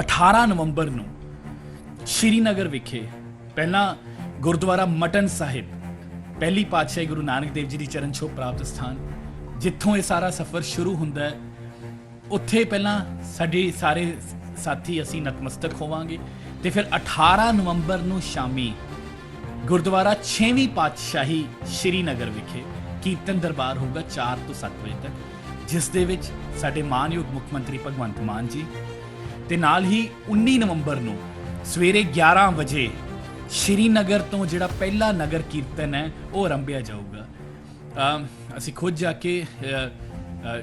18 ਨਵੰਬਰ ਨੂੰ ਸ਼੍ਰੀਨਗਰ ਵਿਖੇ ਪਹਿਲਾਂ ਗੁਰਦੁਆਰਾ ਮਟਨ ਸਾਹਿਬ, ਪਹਿਲੀ ਪਾਤਸ਼ਾਹੀ ਗੁਰੂ ਨਾਨਕ ਦੇਵ ਜੀ ਦੀ ਚਰਨ ਛੋਹ ਪ੍ਰਾਪਤ ਸਥਾਨ, ਜਿੱਥੋਂ ਇਹ ਸਾਰਾ ਸਫ਼ਰ ਸ਼ੁਰੂ ਹੁੰਦਾ ਹੈ, ਉੱਥੇ ਪਹਿਲਾਂ ਸਾਡੇ ਸਾਰੇ ਸਾਥੀ ਅਸੀਂ ਨਤਮਸਤਕ ਹੋਵਾਂਗੇ ਤੇ ਫਿਰ 18 ਨਵੰਬਰ ਨੂੰ ਸ਼ਾਮੀ ਗੁਰਦੁਆਰਾ 6ਵੀਂ ਪਾਤਸ਼ਾਹੀ ਸ਼੍ਰੀਨਗਰ ਵਿਖੇ ਕੀਰਤਨ ਦਰਬਾਰ ਹੋਊਗਾ 4 ਤੋਂ 7 ਵਜੇ ਤੱਕ, ਜਿਸ ਦੇ ਵਿੱਚ ਸਾਡੇ ਮਾਨਯੋਗ ਮੁੱਖ ਮੰਤਰੀ ਭਗਵੰਤ ਮਾਨ ਜੀ ਤੇ ਨਾਲ ਹੀ 19 ਨਵੰਬਰ ਨੂੰ ਸਵੇਰੇ 11 ਵਜੇ ਸ਼੍ਰੀਨਗਰ ਤੋਂ ਜਿਹੜਾ ਪਹਿਲਾ ਨਗਰ ਕੀਰਤਨ ਹੈ, ਉਹ ਆਰੰਭਿਆ ਜਾਊਗਾ। ਅਸੀਂ ਖੁਦ ਜਾ ਕੇ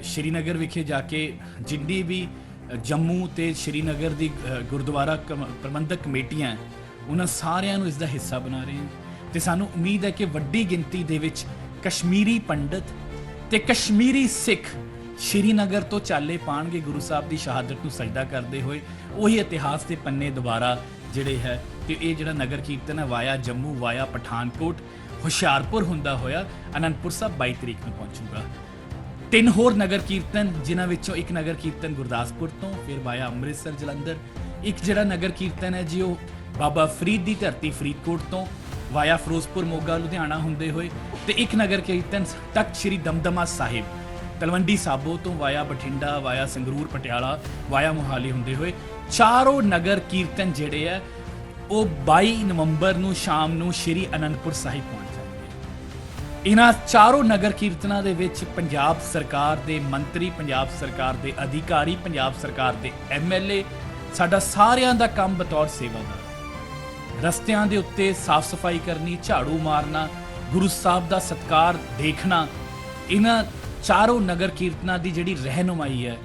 ਸ਼੍ਰੀਨਗਰ ਵਿਖੇ ਜਾ ਕੇ ਜਿੰਨੀ ਵੀ ਜੰਮੂ ਤੇ ਸ਼੍ਰੀਨਗਰ ਦੀ ਗੁਰਦੁਆਰਾ ਕਮ- ਪ੍ਰਬੰਧਕ ਕਮੇਟੀਆਂ ਉਹਨਾਂ ਸਾਰਿਆਂ ਨੂੰ ਇਸ ਦਾ ਹਿੱਸਾ ਬਣਾ ਰਹੇ ਹਾਂ। ਤੇ ਸਾਨੂੰ ਉਮੀਦ ਹੈ ਕਿ ਵੱਡੀ ਗਿਣਤੀ ਦੇ ਵਿੱਚ ਕਸ਼ਮੀਰੀ ਪੰਡਤ ਤੇ ਕਸ਼ਮੀਰੀ ਸਿੱਖ ਸ਼੍ਰੀਨਗਰ ਤੋਂ ਚਾਲੇ ਪਾਣਗੇ ਗੁਰੂ ਸਾਹਿਬ ਦੀ ਸ਼ਹਾਦਤ ਨੂੰ ਸਜਦਾ ਕਰਦੇ ਹੋਏ, ਉਹੀ ਇਤਿਹਾਸ ਦੇ ਪੰਨੇ ਦੁਬਾਰਾ ਜਿਹੜੇ ਹੈ ਕਿ ਇਹ ਜਿਹੜਾ ਨਗਰ ਕੀਰਤਨ ਹੈ, ਵਾਇਆ ਜੰਮੂ, ਵਾਇਆ ਪਠਾਨਕੋਟ, ਹੁਸ਼ਿਆਰਪੁਰ ਹੁੰਦਾ ਹੋਇਆ, ਅਨੰਦਪੁਰ ਸਾਹਿਬ 22 ਤਰੀਕ ਨੂੰ ਪਹੁੰਚੂਗਾ। ਤਿੰਨ ਹੋਰ ਨਗਰ ਕੀਰਤਨ, ਜਿਨ੍ਹਾਂ ਵਿੱਚੋਂ ਇੱਕ ਨਗਰ ਕੀਰਤਨ ਗੁਰਦਾਸਪੁਰ ਤੋਂ, ਫਿਰ ਵਾਇਆ ਅੰਮ੍ਰਿਤਸਰ, ਜਲੰਧਰ। ਇੱਕ ਜਿਹੜਾ ਨਗਰ ਕੀਰਤਨ ਹੈ ਜੀ, ਉਹ ਬਾਬਾ ਫਰੀਦ ਦੀ ਧਰਤੀ ਫਰੀਦਕੋਟ ਤੋਂ, ਵਾਇਆ ਫਿਰੋਜ਼ਪੁਰ ਮੋਗਾ ਲੁਧਿਆਣਾ ਹੁੰਦੇ ਹੋਏ, ਤੇ ਇੱਕ ਨਗਰ ਕੀਰਤਨ ਤਖਤ ਸ੍ਰੀ ਦਮਦਮਾ ਸਾਹਿਬ। ਤਲਵੰਡੀ ਸਾਬੋ ਤੋਂ via Bathinda, via Sangrur, Patiala, via Mohali ਹੁੰਦੇ ਹੋਏ ਚਾਰੋਂ ਨਗਰ ਕੀਰਤਨ ਜਿਹੜੇ ਆ, ਉਹ 22 ਨਵੰਬਰ ਨੂੰ ਸ਼ਾਮ ਨੂੰ ਸ੍ਰੀ ਅਨੰਦਪੁਰ ਸਾਹਿਬ ਪਹੁੰਚ ਜਾਣਗੇ। ਇਹਨਾਂ ਚਾਰੋਂ ਨਗਰ ਕੀਰਤਨਾਂ ਦੇ ਵਿੱਚ ਪੰਜਾਬ ਸਰਕਾਰ ਦੇ ਮੰਤਰੀ, ਪੰਜਾਬ ਸਰਕਾਰ ਦੇ ਅਧਿਕਾਰੀ, ਪੰਜਾਬ ਸਰਕਾਰ ਦੇ ਐਮਐਲਏ ਸਾਡਾ ਸਾਰਿਆਂ ਦਾ ਕੰਮ ਬਤੌਰ ਸੇਵਾਦਾਰ ਰਸਤਿਆਂ ਦੇ ਉੱਤੇ ਸਾਫ਼ ਸਫ਼ਾਈ ਕਰਨੀ, ਝਾੜੂ ਮਾਰਨਾ, ਗੁਰੂ ਸਾਹਿਬ ਦਾ ਸਤਕਾਰ ਦੇਖਣਾ, ਇਹਨਾਂ ਚਾਰੋਂ ਨਗਰ ਕੀਰਤਨਾਂ ਦੀ ਜਿਹੜੀ ਰਹਿਨੁਮਾਈ ਹੈ,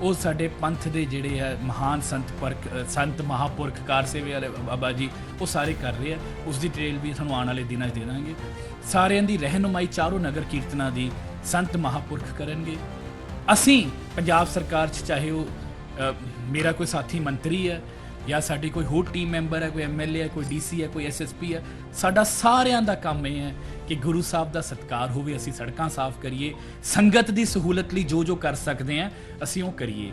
ਉਹ ਸਾਡੇ ਪੰਥ ਦੇ ਜਿਹੜੇ ਹੈ, ਮਹਾਨ ਸੰਤ ਪਰਖ ਸੰਤ ਮਹਾਪੁਰਖ ਕਾਰ ਸੇਵੇ ਵਾਲੇ ਬਾਬਾ ਜੀ, ਉਹ ਸਾਰੇ ਕਰ ਰਹੇ ਆ। ਉਸ ਦੀ ਡਿਟੇਲ ਵੀ ਤੁਹਾਨੂੰ ਆਉਣ ਵਾਲੇ ਦਿਨਾਂ 'ਚ ਦੇ ਦਾਂਗੇ। ਸਾਰਿਆਂ ਦੀ ਰਹਿਨੁਮਾਈ ਚਾਰੋਂ ਨਗਰ ਕੀਰਤਨਾਂ ਦੀ ਸੰਤ ਮਹਾਪੁਰਖ ਕਰਨਗੇ। ਅਸੀਂ ਪੰਜਾਬ ਸਰਕਾਰ 'ਚ ਚਾਹੇ ਉਹ ਮੇਰਾ ਕੋਈ ਸਾਥੀ ਮੰਤਰੀ ਹੈ ਜਾਂ ਸਾਡੀ ਕੋਈ ਹੋਰ ਟੀਮ ਮੈਂਬਰ ਹੈ, ਕੋਈ ਐਮਐਲਏ ਹੈ, ਕੋਈ ਡੀਸੀ ਹੈ, ਕੋਈ ਐਸਐਸਪੀ ਹੈ, ਸਾਡਾ ਸਾਰਿਆਂ ਦਾ ਕੰਮ ਇਹ ਹੈ ਕਿ ਗੁਰੂ ਸਾਹਿਬ ਦਾ ਸਤਕਾਰ ਹੋਵੇ, ਅਸੀਂ ਸੜਕਾਂ ਸਾਫ਼ ਕਰੀਏ, ਸੰਗਤ ਦੀ ਸਹੂਲਤ ਲਈ ਜੋ ਜੋ ਕਰ ਸਕਦੇ ਹਾਂ, ਅਸੀਂ ਉਹ ਕਰੀਏ।